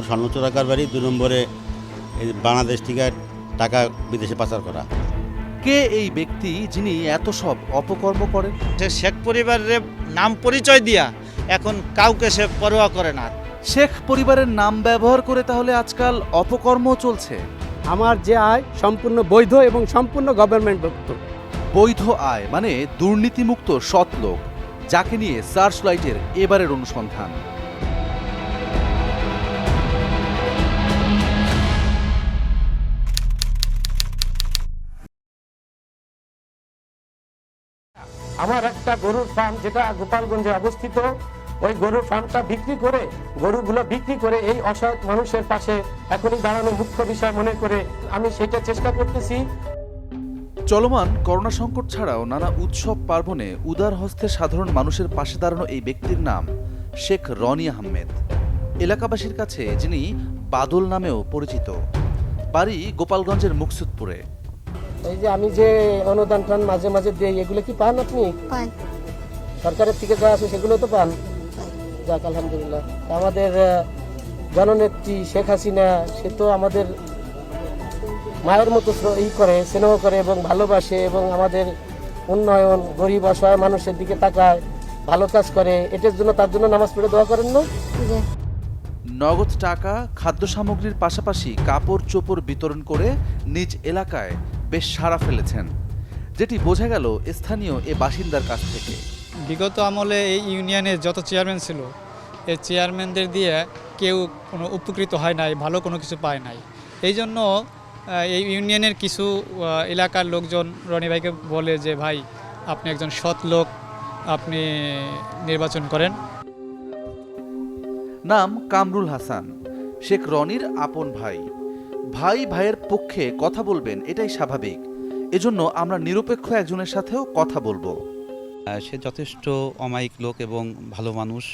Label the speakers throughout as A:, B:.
A: নম্বর স্বর্ণ চোরা কারবারি দুই নম্বরে এই বাংলাদেশ থেকে টাকা বিদেশে পাচার করা।
B: কে এই ব্যক্তি যিনি এত সব অপকর্ম করেন?
C: সে শেখ পরিবারের নাম পরিচয় দিয়া এখন কাউকে সে পরোয়া করে না।
B: শেখ পরিবারের নাম ব্যবহার করে তাহলে আজকাল অপকর্ম চলছে?
D: আমার যে আয় সম্পূর্ণ বৈধ এবং সম্পূর্ণ গভর্নমেন্ট ভুক্ত
B: বৈধ আয় মানে দুর্নীতিমুক্ত সৎ লোক যাকে নিয়ে সার্চ লাইটের এবারের অনুসন্ধান।
D: আমার একটা গরুর ফার্ম যেটা গোপালগঞ্জে অবস্থিত, ওই গরুর ফার্মটা বিক্রি করে, গরুগুলো বিক্রি করে এই অসহায় মানুষের পাশে এখনই দাঁড়ানো মুখ্য বিষয় মনে করে আমি সেটা চেষ্টা করতেছি।
B: চলমান করোনা সংকট ছাড়াও নানা উৎসব পার্বণে উদার হস্তে সাধারণ মানুষের পাশে দাঁড়ানো এই ব্যক্তির নাম শেখ রনি আহমেদ। এলাকাবাসীর কাছে যিনি বাদল নামেও পরিচিত। বাড়ি গোপালগঞ্জের মুকসুদপুরে।
D: এই যে আমি যে অনুদান টান মাঝে মাঝে দেই এগুলো কি পান আপনি? সরকারের থেকে যা আসে সেগুলো তো পান? যাক আলহামদুলিল্লাহ। আমাদের জননেত্রী শেখ হাসিনা সে তো আমাদের মায়ের মতো ই করে স্নেহ করে এবং ভালোবাসে এবং আমাদের উন্নয়ন গরিব অসহায় মানুষের দিকে তাকায় ভালো কাজ করে। এটার জন্য তার জন্য নামাজ পড়ে দোয়া করেন না?
B: নগদ টাকা খাদ্য সামগ্রীর পাশাপাশি কাপড় চোপড় বিতরণ করে নিজ এলাকায় বেশ সাড়া ফেলেছেন যেটি বোঝা গেল স্থানীয় এ বাসিন্দার কাছ থেকে।
E: বিগত আমলে এই ইউনিয়নের যত চেয়ারম্যান ছিল এই চেয়ারম্যানদের দিয়ে কেউ কোনো উপকৃত হয় নাই ভালো কোনো কিছু পায় নাই। এই জন্য এই ইউনিয়নের কিছু এলাকার লোকজন রনি ভাইকে বলে যে ভাই আপনি একজন সৎ লোক আপনি নির্বাচন করেন।
B: নাম কামরুল হাসান শেখ রনির আপন ভাই। ভাই ভাইয়ের পক্ষে কথা বলবেন এটাই স্বাভাবিক। এজন্য আমরা নিরপেক্ষ একজনের সাথেও কথা বলব।
F: সে যথেষ্ট অমায়িক লোক এবং ভালো মানুষ।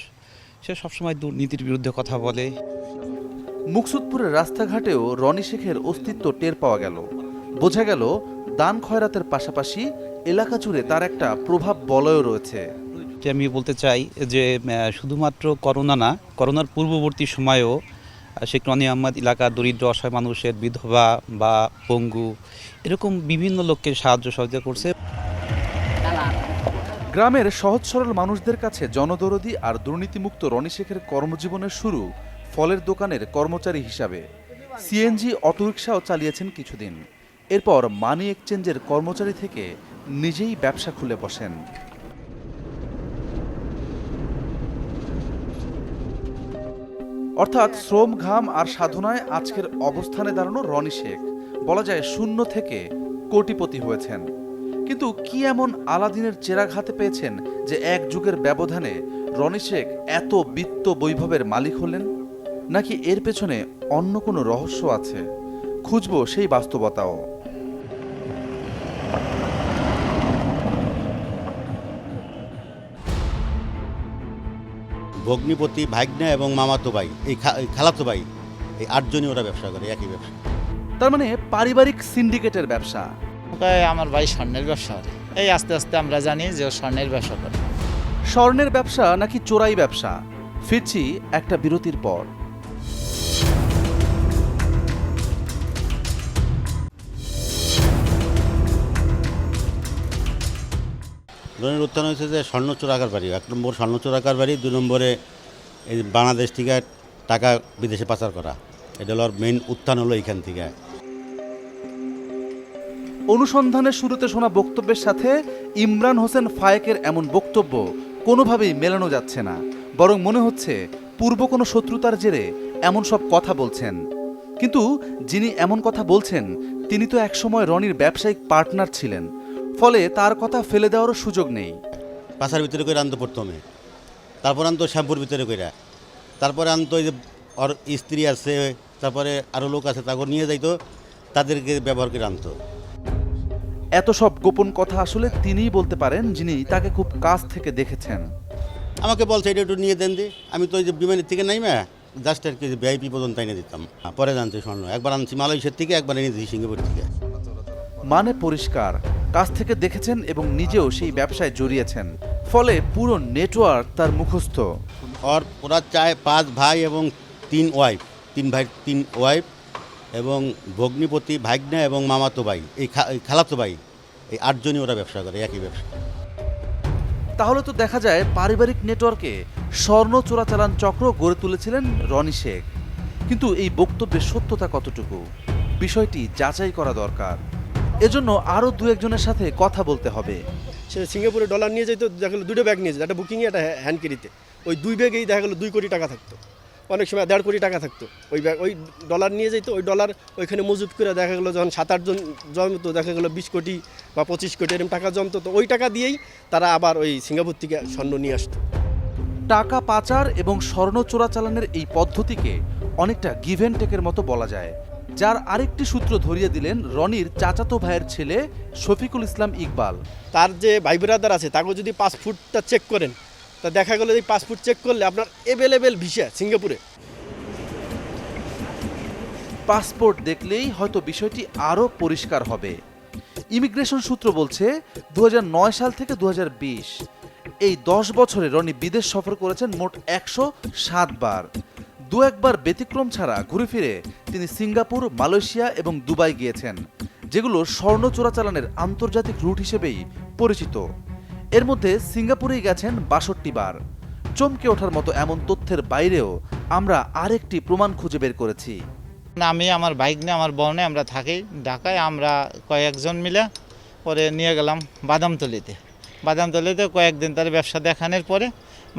F: সে সবসময় দুর্নীতির বিরুদ্ধে কথা বলে।
B: মুকসুদপুরের রাস্তাঘাটেও রনি শেখের অস্তিত্ব টের পাওয়া গেল। বোঝা গেল দান খয়রাতের পাশাপাশি এলাকা জুড়ে তার একটা প্রভাব বলয় রয়েছে।
F: যে আমি বলতে চাই যে শুধুমাত্র করোনা না করোনার পূর্ববর্তী সময়েও শেখ রনি আহমদ এলাকার দরিদ্র, অসহায় মানুষের বিধবা বা পঙ্গু, এরকম বিভিন্ন লোককে সাহায্য সহযোগিতা করছে।
B: গ্রামের সহজ সরল মানুষদের কাছে জনদরদি আর দুর্নীতিমুক্ত রনি শেখের কর্মজীবনের শুরু ফলের দোকানের কর্মচারী হিসাবে। সিএনজি, অটোরিকশাও চালিয়েছেন কিছুদিন। এরপর মানি এক্সচেঞ্জের কর্মচারী থেকে নিজেই ব্যবসা খুলে বসেন। অর্থাৎ শ্রম, ঘাম আর সাধনায় আজকের অবস্থানে দাঁড়ানো রনি শেখ। বলা যায় শূন্য থেকে কোটিপতি হয়েছেন। কিন্তু কি এমন আলাদিনের চেরাগ হাতে পেয়েছেন যে এক যুগের ব্যবধানে রনি শেখ এত বিত্ত বৈভবের মালিক হলেন? নাকি এর পেছনে অন্য কোনো রহস্য আছে? খুঁজব সেই বাস্তবতাও।
A: ভগ্নিপতি ভাগ্না এবং মামাতো ভাই এই খালাতো ভাই এই আটজনই ওরা ব্যবসা করে একই ব্যবসা।
B: তার মানে পারিবারিক সিন্ডিকেটের ব্যবসা।
C: আমার ভাই স্বর্ণের ব্যবসা করে। এই আস্তে আস্তে আমরা জানি যে ও স্বর্ণের ব্যবসা করে।
B: স্বর্ণের ব্যবসা নাকি চোরাই ব্যবসা? ফিরছি একটা বিরতির পর।
A: লোনের উত্থান হয়েছে যে স্বর্ণ চোরাকার বাড়ি, এক নম্বর স্বর্ণ চোরাকার বাড়ি, দুই নম্বরে এই বাংলাদেশ থেকে টাকা বিদেশে পাচার করা। এটা হলো মেইন উত্থান হলো এইখান থেকে।
B: অনুসন্ধানের শুরুতে শোনা বক্তব্যের সাথে ইমরান হোসেন ফায়েকের এমন বক্তব্য কোনোভাবেই মেলানো যাচ্ছে না। বরং মনে হচ্ছে পূর্ব কোনো শত্রুতার জেরে এমন সব কথা বলছেন। কিন্তু যিনি এমন কথা বলছেন, তিনি তো একসময় রনির ব্যবসায়িক পার্টনার ছিলেন। ফলে তার কথা ফেলে দেওয়ারও সুযোগ নেই।
A: পাশার ভিতরে করে আনতো প্রথমে। তারপর আনতো শ্যাম্পুর ভিতরে করে তারপরে আনতো যে ওর স্ত্রী আছে তারপরে আরও লোক আছে তাকে নিয়ে যাইতো তাদেরকে ব্যবহার করে আনতো।
B: এত সব গোপন কথা আসলে তিনিই বলতে পারেন যিনি তাকে খুব কাছ থেকে দেখেছেন।
A: আমাকে বলছে এটা একটু নিয়ে দেন দি। আমি তো ওই যে বিমানের থেকে নাই মা জাস্ট আর কি ভিআইপি পর্যন্ত এনে দিতাম। পরে জানছি স্বর্ণ একবার আনছি মালয়েশিয়ার থেকে একবার এনে দিয়েছি সিঙ্গাপুর থেকে।
B: মানে পরিষ্কার কাছ থেকে দেখেছেন এবং নিজেও সেই ব্যবসায় জড়িয়েছেন। ফলে পুরো নেটওয়ার্ক তার মুখস্থ।
A: ওর ওরা চায় পাঁচ ভাই এবং তিন ওয়াইফ তিন ভাই তিন ওয়াইফ এবং ভগ্নিপতি ভাগ্না এবং মামাতো ভাই। এই খা- এই খালাতো ভাই এই আটজনই ওরা ব্যবসা করে একই ব্যবসা।
B: তাহলে তো দেখা যায় পারিবারিক নেটওয়ার্কে স্বর্ণ চোরাচালান চক্র গড়ে তুলেছিলেন রনি শেখ। কিন্তু এই বক্তব্যের সত্যতা কতটুকু? বিষয়টি যাচাই করা দরকার। এজন্য আরও দু একজনের সাথে কথা বলতে হবে।
G: সে সিঙ্গাপুরে ডলার নিয়ে যেত দেখা গেলো দুটো ব্যাগ নিয়ে যেত একটা বুকিংয়ে একটা হ্যান্ড ক্যারিতে ওই দুই ব্যাগেই দেখা গেলো দুই কোটি টাকা থাকতো। অনেক সময় দেড় কোটি টাকা থাকতো। ওই ব্যাগ ওই ডলার নিয়ে যেত ওই ডলার ওইখানে মজুত করে দেখা গেলো যখন সাত আটজন জমতো দেখা গেলো বিশ কোটি বা পঁচিশ কোটি এরকম টাকা জমতো তো ওই টাকা দিয়েই তারা আবার ওই সিঙ্গাপুর থেকে স্বর্ণ নিয়ে আসতো।
B: টাকা পাচার এবং স্বর্ণ চোরাচালানের এই পদ্ধতিকে অনেকটা গিভেন টেকের মতো বলা যায়। যার আরেকটি সূত্র ধরিয়ে দিলেন রনির চাচাতো ভাইয়ের ছেলে শফিকুল ইসলাম ইকবাল।
G: তার যে ভাই ব্রাদার আছে তাকে যদি পাসপোর্টটা চেক করেন তা দেখা গেলো এই পাসপোর্ট চেক করলে আপনার অ্যাভেলেবেল ভিসা সিঙ্গাপুরে।
B: পাসপোর্ট দেখলেই হয়তো বিষয়টি আরও পরিষ্কার হবে। ইমিগ্রেশন সূত্র বলছে দু হাজার নয় সাল থেকে দু হাজার বিশ এই দশ বছরে রনি বিদেশ সফর করেছেন মোট একশো সাত বার। দু একবার ব্যতিক্রম ছাড়া ঘুরে ফিরে তিনি সিঙ্গাপুর, মালয়েশিয়া এবং দুবাই গিয়েছেন, যেগুলো স্বর্ণ চোরাচালানের আন্তর্জাতিক রুট হিসেবেই পরিচিত। এর মধ্যে সিঙ্গাপুরেই গেছেন বাষট্টি বার। চমকে ওঠার মতো এমন তথ্যের বাইরেও আমরা আরেকটি প্রমাণ খুঁজে বের করেছি।
C: আমি, আমার বাইক নিয়ে, আমার বনে আমরা থাকি ঢাকায়, আমরা কয়েকজন মিলে পরে নিয়ে গেলাম বাদামতলিতে। বাদামতলিতে কয়েকদিন তার ব্যবসা দেখানোর পরে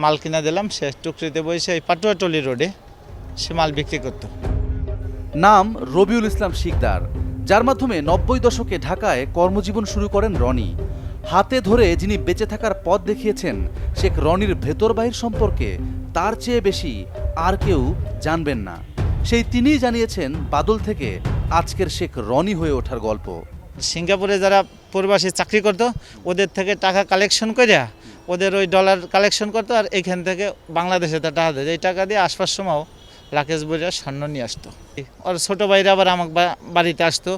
C: মাল কিনে দিলাম, সে টুকরিতে বসে এই পাটুয়াটলি রোডে। সে মাল বিক্রি করতো।
B: নাম রবিউল ইসলাম শিকদার। যার মাধ্যমে নব্বই দশকে ঢাকায় কর্মজীবন শুরু করেন রনি। হাতে ধরে যিনি বেঁচে থাকার পথ দেখিয়েছেন শেখ রনির ভেতর বাহির সম্পর্কে তার চেয়ে বেশি আর কেউ জানবেন না। সেই তিনিই জানিয়েছেন বাদল থেকে আজকের শেখ রনি হয়ে ওঠার গল্প।
C: সিঙ্গাপুরে যারা প্রবাসী চাকরি করতো ওদের থেকে টাকা কালেকশন করে ওদের ওই ডলার কালেকশন করতো আর এখান থেকে বাংলাদেশে তো টাকা দেয়। এই টাকা দিয়ে আসবার সময় রাকেশ বইরা স্বর্ণ নিয়ে আসতো। ওর ছোটো ভাইরা আবার আমার বাড়িতে আসতো।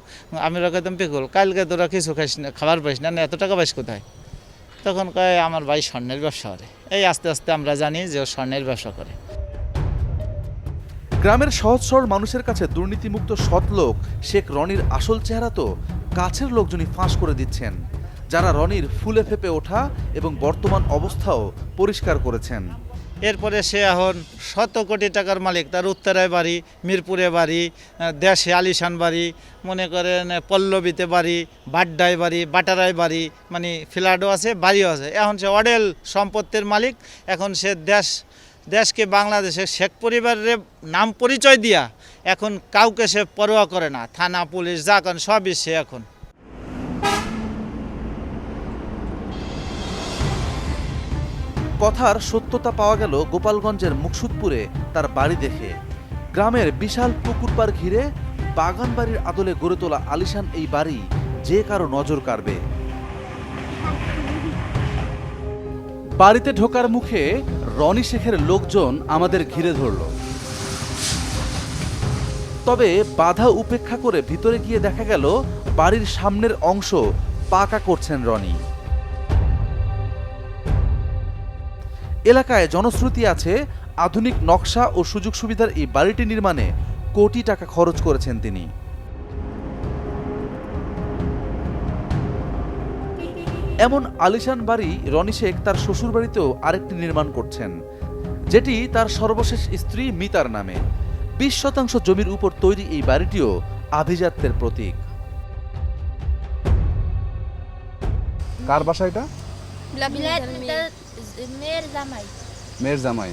C: আমি রাখাতাম পিকুল, কালকে তোরা কিছু খাইস না, খাবার পাইস না না, এত টাকা পাইস কোথায়? তখন কয়, আমার ভাই স্বর্ণের ব্যবসা করে। এই আস্তে আস্তে আমরা জানি যে ও স্বর্ণের ব্যবসা করে।
B: গ্রামের সহজ সরল মানুষের কাছে দুর্নীতিমুক্ত সৎ লোক, শেখ রনির আসল চেহারা তো কাছের লোকজনই ফাঁস করে দিচ্ছেন, যারা রনির ফুলে ফেপে ওঠা এবং বর্তমান অবস্থাও পরিষ্কার করেছেন।
C: এরপরে সে এখন শত কোটি টাকার মালিক, তার উত্তরায় বাড়ি, মিরপুরে বাড়ি দেশে আলিশান বাড়ি, মনে করেন পল্লবীতে বাড়ি, বাড্ডায় বাড়ি, বাটারায় বাড়ি মানে ফ্ল্যাটও আছে, বাড়িও আছে। এখন সে অডেল সম্পত্তির মালিক, এখন সে দেশ, দেশকে বাংলাদেশের শেখ পরিবারের নাম পরিচয় দিয়া এখন কাউকে সে পরোয়া করে না। থানা, পুলিশ, যা করেন সবই সে এখন।
B: কথার সত্যতা পাওয়া গেল গোপালগঞ্জের মুকসুদপুরে তার বাড়ি দেখে। গ্রামের বিশাল পুকুর পাড় ঘিরে বাগান বাড়ির আদলে গড়ে তোলা আলিশান এই বাড়ি যে কারও নজর কাড়বে। বাড়িতে ঢোকার মুখে রনি শেখের লোকজন আমাদের ঘিরে ধরল। তবে বাধা উপেক্ষা করে ভিতরে গিয়ে দেখা গেল বাড়ির সামনের অংশ পাকা করছেন রনি। এলাকায় জনশ্রুতি আছে, আধুনিক নকশা ও সুযোগ সুবিধার এই বাড়িটি নির্মাণে কোটি টাকা খরচ করেছেন তিনি। এমন আলিশান বাড়ি রনি শেখ তার শ্বশুর বাড়িতেও আরেকটি নির্মাণ করছেন, যেটি তার সর্বশেষ স্ত্রী মিতার নামে। বিশ শতাংশ জমির উপর তৈরি এই বাড়িটিও আভিজাত্যের প্রতীক।
H: কার বাসা এটা?
I: মেয়ের জামাই
H: মেয়ের জামাই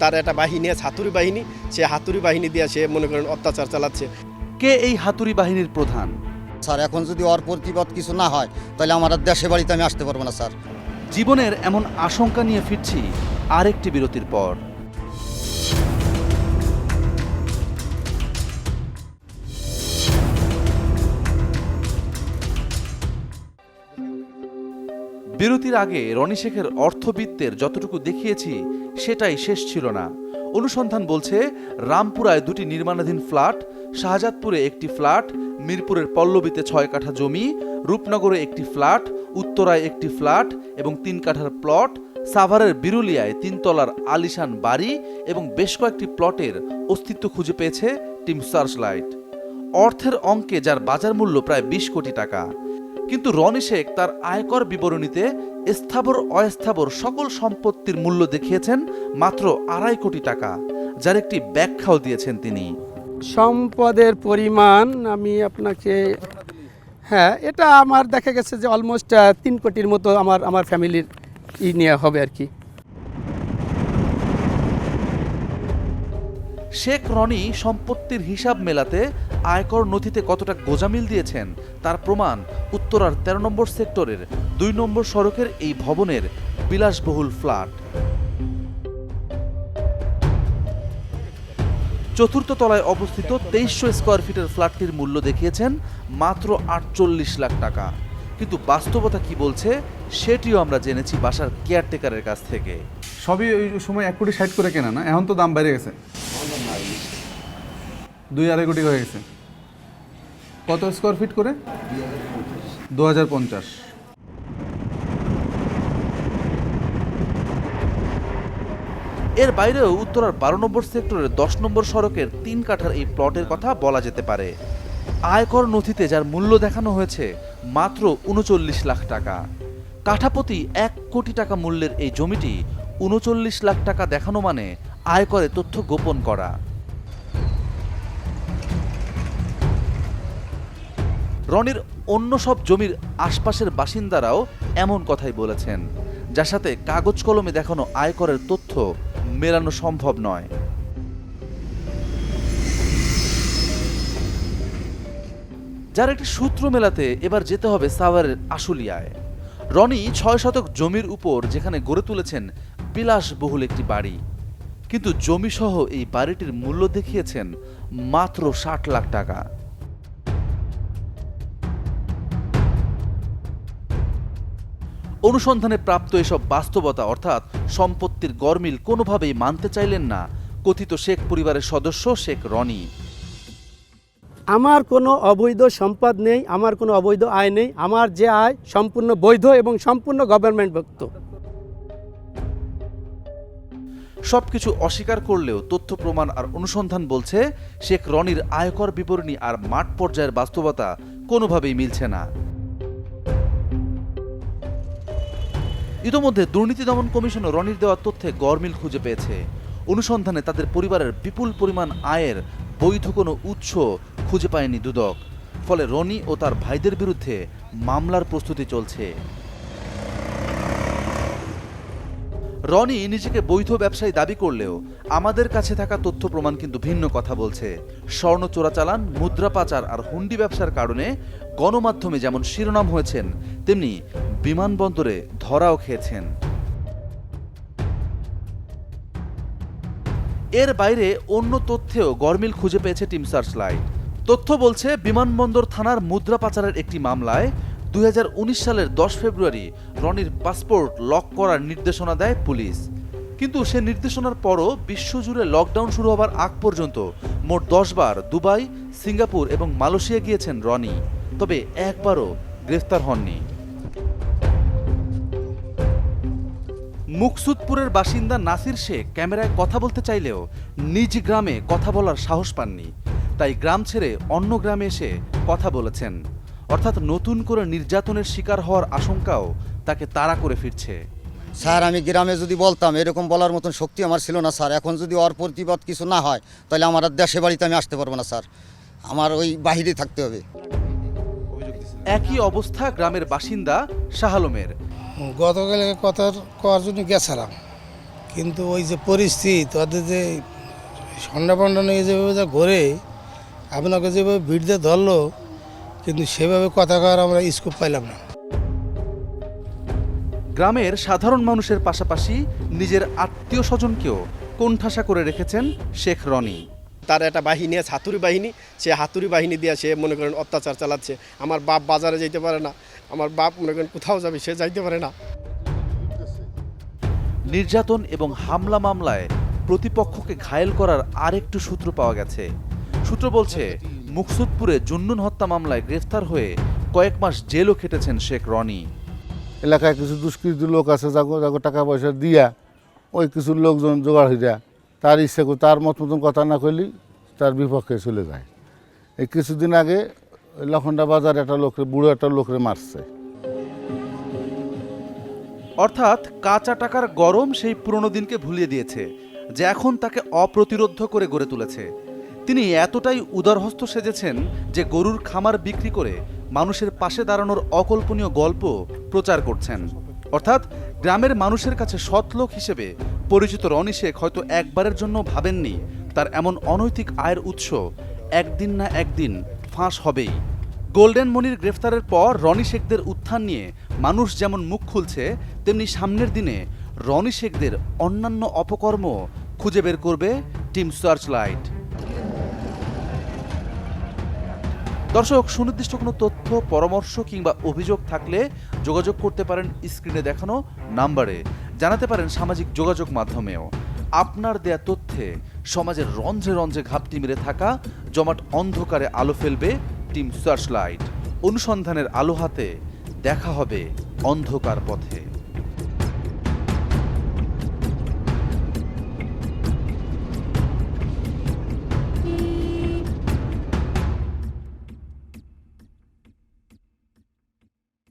G: তার একটা বাহিনী আছে হাতুড়ি বাহিনী। সে হাতুড়ি বাহিনী দিয়ে সে মনে করেন অত্যাচার চালাচ্ছে।
B: কে এই হাতুড়ি বাহিনীর প্রধান?
J: স্যার এখন যদি ওর প্রতিবাদ কিছু না হয় তাহলে আমার দেশে বাড়িতে আমি আসতে পারব না স্যার।
B: জীবনের এমন আশঙ্কা নিয়ে ফিরছি আরেকটি বিরতির পর। বিরতির আগে রনি শেখের অর্থবিত্তের যতটুকু দেখিয়েছি, সেটাই শেষ ছিল না। অনুসন্ধান বলছে, রামপুরায় দুটি নির্মাণাধীন ফ্ল্যাট, শাহজাদপুরে একটি ফ্ল্যাট, মিরপুরের পল্লবীতে ছয় কাঠা জমি, রূপনগরে একটি ফ্ল্যাট, উত্তরায় একটি ফ্ল্যাট এবং তিন কাঠার প্লট, সাভারের বিরুলিয়ায় তিনতলার আলিশান বাড়ি এবং বেশ কয়েকটি প্লটের অস্তিত্ব খুঁজে পেয়েছে টিম সার্চ লাইট অর্থের অঙ্কে যার বাজার মূল্য প্রায় বিশ কোটি টাকা। কিন্তু রনি শেখ তার আয়কর বিবরণীতে স্থাবর অস্থাবর সকল সম্পত্তির মূল্য দেখিয়েছেন মাত্র আড়াই কোটি টাকা যার একটি ব্যাখ্যাও দিয়েছেন তিনি।
K: সম্পদের পরিমাণ আমি আপনাকে হ্যাঁ এটা আমার দেখা গেছে যে অলমোস্ট তিন কোটির মতো আমার আমার ফ্যামিলির ই নেওয়া হবে আর কি।
B: শেখ রনি সম্পত্তির হিসাব মেলাতে আয়কর নথিতে কতটা গোজামিল দিয়েছেন তার প্রমাণ উত্তরার তেরো নম্বর সেক্টরের দুই নম্বর সড়কের এই ভবনের বিলাসবহুল ফ্ল্যাট। চতুর্থ তলায় অবস্থিত তেইশশো স্কোয়ার ফিটের ফ্ল্যাটটির মূল্য দেখিয়েছেন মাত্র আটচল্লিশ লাখ টাকা। কিন্তু বাস্তবতা কি বলছে সেটিও আমরা জেনেছি বাসার কেয়ারটেকারের কাছ থেকে।
H: সবই ওই সময় এক কোটি ষাট করে কেনা না? এখন তো দাম বেড়ে গেছে। দুই আড়াই কোটি হয়ে গেছে। কত স্কোয়ার ফিট করে? দু হাজার পঞ্চাশ।
B: এর বাইরেও উত্তরার বারো নম্বর সেক্টরের দশ নম্বর সড়কের তিন কাঠার এই প্লটের কথা বলা যেতে পারে। আয়কর নথিতে যার মূল্য দেখানো হয়েছে মাত্র উনচল্লিশ লাখ টাকা। কাঠাপতি এক কোটি টাকা মূল্যের এই জমিটি উনচল্লিশ লাখ টাকা দেখানো মানে আয়করে তথ্য গোপন করা। রনির অন্য সব জমির আশপাশের বাসিন্দারাও এমন কথাই বলেছেন, যার সাথে কাগজ কলমে দেখানো আয়করের তথ্য মেলানো সম্ভব নয়। যার একটি সূত্র মেলাতে এবার যেতে হবে সাভারের আশুলিয়ায়। রনি ছয় শতক জমির উপর যেখানে গড়ে তুলেছেন বিলাসবহুল একটি বাড়ি। কিন্তু জমিসহ এই বাড়িটির মূল্য দেখিয়েছেন মাত্র ষাট লাখ টাকা। অনুসন্ধানে প্রাপ্ত এসব বাস্তবতা অর্থাৎ সম্পত্তির গরমিল কোনোভাবেই মানতে চাইলেন না কথিত শেখ পরিবারের সদস্য শেখ রনি।
K: আমার কোনো অবৈধ সম্পদ নেই আমার কোনো অবৈধ আয় নেই আমার যে আয় সম্পূর্ণ বৈধ এবং সম্পূর্ণ গভর্নমেন্ট ভুক্ত
B: সবকিছু অস্বীকার করলেও তথ্য প্রমাণ আর অনুসন্ধান বলছে শেখ রনির আয়কর বিবরণী আর মাঠ পর্যায়ের বাস্তবতা কোনোভাবেই মিলছে না। ইতোমধ্যে দুর্নীতি দমন কমিশনও রনির দেওয়া তথ্যে গরমিল খুঁজে পেয়েছে। অনুসন্ধানে তাদের পরিবারের বিপুল পরিমাণ আয়ের বৈধ কোনো উৎস খুঁজে পায়নি দুদক। ফলে রনি ও তার ভাইদের বিরুদ্ধে মামলার প্রস্তুতি চলছে। রনি নিজেকে বৈধ ব্যবসায়ী দাবি করলেও আমাদের কাছে থাকা তথ্য প্রমাণ কিন্তু ভিন্ন কথা বলছে। স্বর্ণ চোরাচালান মুদ্রা পাচার আর হুন্ডি ব্যবসার কারণে গণমাধ্যমে যেমন শিরোনাম হয়েছেন, তেমনি বিমানবন্দরে ধরাও খেয়েছেন। এর বাইরে অন্য তথ্যেও গরমিল খুঁজে পেয়েছে টিম সার্চ লাইট তথ্য বলছে, বিমানবন্দর থানার মুদ্রা পাচারের একটি মামলায় দুই হাজার উনিশ সালের দশ ফেব্রুয়ারি রনির পাসপোর্ট লক করার নির্দেশনা দেয় পুলিশ। কিন্তু সে নির্দেশনার পরও বিশ্বজুড়ে লকডাউন শুরু হবার আগ পর্যন্ত মোট দশ বার দুবাই, সিঙ্গাপুর এবং মালয়েশিয়া গিয়েছেন রনি। তবে একবারও গ্রেফতার হননি। মুকসুদপুরের বাসিন্দা নাসির শেখ ক্যামেরায় কথা বলতে চাইলেও নিজ গ্রামে কথা বলার সাহস পাননি। তাই গ্রাম ছেড়ে অন্য গ্রামে এসে কথা বলেছেন। অর্থাৎ নতুন করে নির্যাতনের শিকার হওয়ার আশঙ্কাও তাকে তাড়া করে ফিরছে।
J: স্যার আমি গ্রামে যদি বলতাম এরকম বলার মতন শক্তি আমার ছিল না স্যার। এখন যদি ওর প্রতিবাদ কিছু না হয় তাহলে আমার আর দেশে বাড়িতে আমি আসতে পারব না স্যার। আমার ওই বাহিরে থাকতে হবে।
B: একই অবস্থা গ্রামের বাসিন্দা শাহ আলমের।
L: গতকাল কথা করার জন্য গেছিলাম। কিন্তু ওই যে পরিস্থিতি তাদের যে সন্ধ্যা পন্ডা নিয়ে যেভাবে যা ঘোরে আপনাকে যেভাবে ভিড় দিয়ে ধরলো কিন্তু সেভাবে কথা কওয়ার আমরা স্কোপ পাইলাম না।
B: গ্রামের সাধারণ মানুষের পাশাপাশি নিজের আত্মীয় স্বজনকেও কোণঠাসা করে রেখেছেন শেখ রনি।
G: তার একটা বাহিনী আছে হাতুড়ি বাহিনী। সে হাতুড়ি বাহিনী দিয়ে সে মনে করেন অত্যাচার চালাচ্ছে। আমার বাপ বাজারে যেতে পারে না। আমার বাপ মনে করেন কোথাও যাবে সে যাইতে পারে না।
B: নির্যাতন এবং হামলা মামলায় প্রতিপক্ষকে ঘায়েল করার আরেকটু সূত্র পাওয়া গেছে। সূত্র বলছে মুকসুদপুরে জুন্নুন হত্যা মামলায় গ্রেফতার হয়ে কয়েক মাস জেলও খেটেছেন শেখ রনি।
L: এলাকায় কিছু দুষ্কৃত লোক আছে যাগো যাগো টাকা পয়সা দিয়া ওই কিছু লোকজন জোগাড় হইয়া তার ইচ্ছে করে তার মত মতন কথা না করলেই তার বিপক্ষে চলে যায়। এই কিছুদিন আগে লখন্ডা বাজার একটা লোকরে বুড়ো একটা লোকরে মারছে।
B: অর্থাৎ কাঁচা টাকার গরম সেই পুরনো দিনকে ভুলিয়ে দিয়েছে, যে এখন তাকে অপ্রতিরোধ্য করে গড়ে তুলেছে। তিনি এতটাই উদারহস্ত সেজেছেন যে গরুর খামার বিক্রি করে মানুষের পাশে দাঁড়ানোর অকল্পনীয় গল্প প্রচার করছেন। অর্থাৎ গ্রামের মানুষের কাছে সৎ লোক হিসেবে পরিচিত রনি শেখ হয়তো একবারের জন্য ভাবেননি, তার এমন অনৈতিক আয়ের উৎস একদিন না একদিন ফাঁস হবেই। গোল্ডেন মনির গ্রেফতারের পর রনি শেখদের উত্থান নিয়ে মানুষ যেমন মুখ খুলছে, তেমনি সামনের দিনে রনি শেখদের অন্যান্য অপকর্ম খুঁজে বের করবে টিম সার্চ লাইট দর্শক, সুনির্দিষ্ট কোনো তথ্য, পরামর্শ কিংবা অভিযোগ থাকলে যোগাযোগ করতে পারেন স্ক্রিনে দেখানো নাম্বারে। জানাতে পারেন সামাজিক যোগাযোগ মাধ্যমেও। আপনার দেয়া তথ্যে সমাজের রঞ্জে রঞ্জে ঘাপটি মেরে থাকা, জমাট অন্ধকারে আলো ফেলবে টিম সার্চ লাইট অনুসন্ধানের আলো হাতে দেখা হবে অন্ধকার পথে।